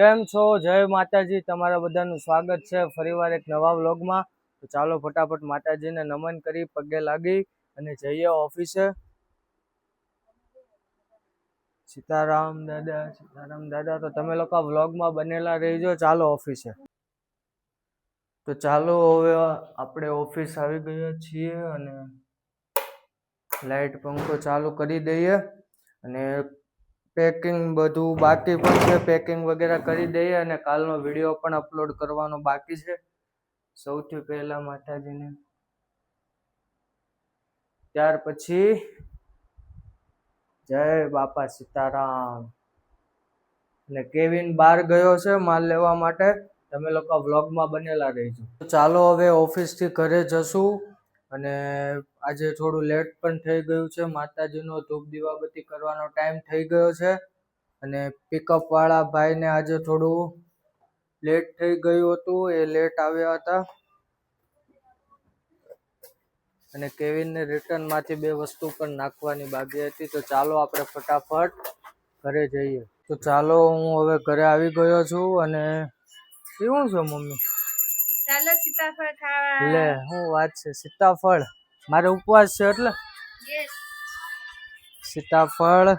કેમ છો? જય માતાજી. તમારા બધાનું સ્વાગત છે ફરીવાર એક નવા વ્લોગમાં. તો ચાલો ફટાફટ માતાજીને નમન કરી, પગે લાગી અને જઈએ ઓફિસે. સીતારામ દાદા સીતારામ દાદા, તો તમે લોકો વ્લોગમાં બનેલા રહીજો. ચાલો ઓફિસે. તો ચાલો હવે આપણે ઓફિસ આવી ગયા છીએ અને લાઈટ પંખો ચાલુ કરી દઈએ અને પેકિંગ બધું બાકી પણ છે. પેકિંગ વગેરે કરી દઈએ અને કાલનો વીડિયો પણ અપલોડ કરવાનો બાકી છે. સૌથી પહેલા માતાજીને. ત્યાર પછી જય બાપા સીતારામ. અને કેવિન બહાર ગયો છે માલ લેવા માટે. તમે લોકો વ્લોગમાં બનેલા રહેજો. ચાલો હવે ઓફિસથી ઘરે જશું. અને આજે થોડું લેટ પણ થઈ ગયું છે. માતાજીનો ધૂપ દીવાબત્તી કરવાનો ટાઈમ થઈ ગયો છે. અને પિકઅપ વાળા ભાઈને આજે થોડું લેટ થઈ ગયું હતું. એ લેટ આવ્યા હતા. અને કેવિનને રિટર્નમાંથી બે વસ્તુ પણ નાખવાની બાકી હતી. તો ચાલો આપણે ફટાફટ ઘરે જઈએ. તો ચાલો, હું હવે ઘરે આવી ગયો છું અને શું છે મમ્મી. ચાલો સીતાફળ ખાવા. લે હું વાત છે? સીતાફળ. મારે ઉપવાસ છે એટલે? યસ સીતાફળ.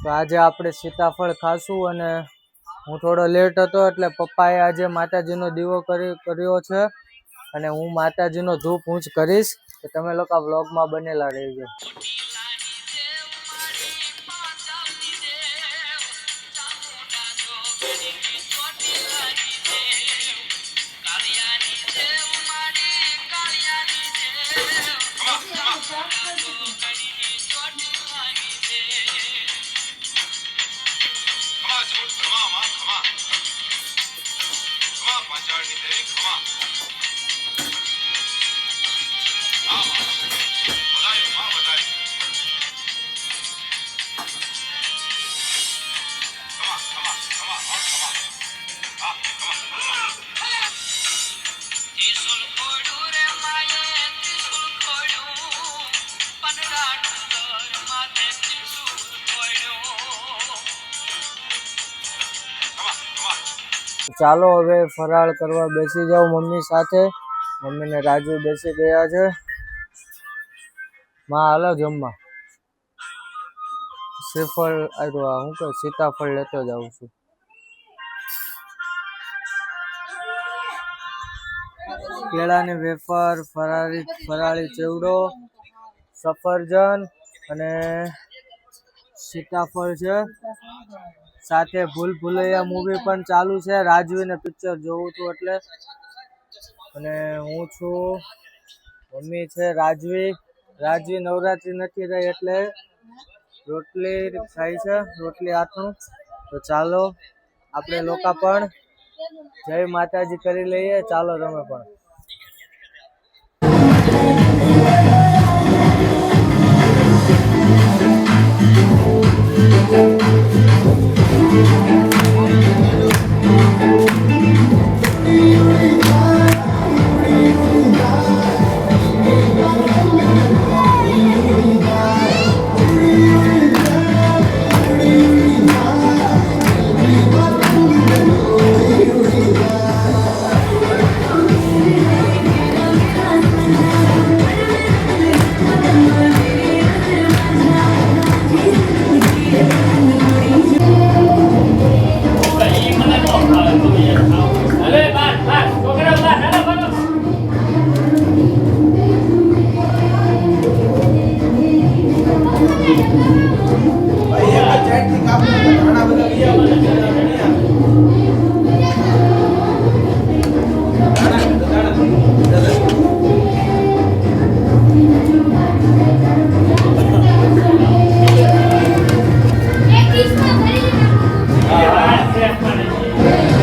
તો આજે આપણે સીતાફળ ખાશું અને હું થોડો લેટ હતો એટલે પપ્પાએ આજે માતાજીનો દીવો કરી કર્યો છે અને હું માતાજીનો ધૂપ હું જ કરીશ. તો તમે લોકો વ્લોગમાં બનેલા રહેજો. ખમા માં ખમા ખમા પાંચાળની દેવી ખમા હા ચાલો હવે ફરાળ કરવા બેસી જાઓ મમ્મી સાથે. મમ્મી ને રાજુ બેસી ગયા છે. માં, હાલો જમવા. શ્રીફળ, આ હું કે સીતાફળ લેતો જાઉં છું. કેળાની વેફર, ફરાળી ફરાળી ચેવડો, સફરજન અને સીતાફળ છે. સાથે ભૂલ ભૂલૈયા મૂવી પણ ચાલુ છે. રાજવીને પિક્ચર જોવું હતું એટલે. અને હું છું, મમ્મી છે રાજવી. રાજવી નવરાત્રી નથી રહી એટલે રોટલી ખાઈ છે, રોટલી આથણું તો ચાલો, આપણે લોકો પણ જય માતાજી કરી લઈએ. ચાલો તમે પણ. ખમા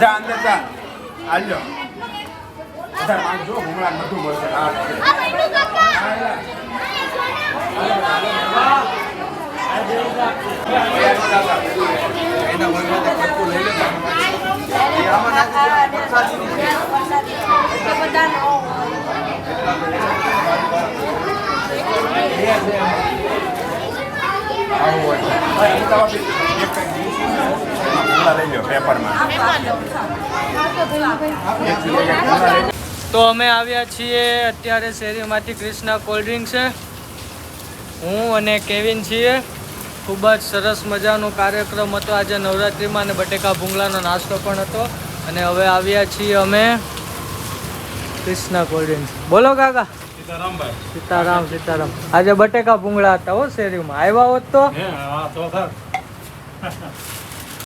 જા અંદર જા. હાલ્યો. બધા માંગજો હુમલા બધું મળશે. હા. આવું હોય ભાઈ અમદાવાદ એક કંઈક હુમલા લઈ લો પેપરમાં. તો અમે આવ્યા છીએ અત્યારે શેરીમાંથી ક્રિષ્ના કોલ્ડ ડ્રિંક છે. હું અને કેવિન છીએ. ખૂબ જ સરસ મજાનો કાર્યક્રમ હતો. આજે નવરાત્રિમાં અને બટેકા ભૂંગળાનો નાસ્તો પણ હતો. અને હવે આવ્યા છીએ અમે ક્રિષ્ના કોલ્ડ બોલો કાકા. સીતારામ સીતારામ. આજે બટેકા ભૂંગળા હતા હો શેરીમાં. આવ્યા હોત તો?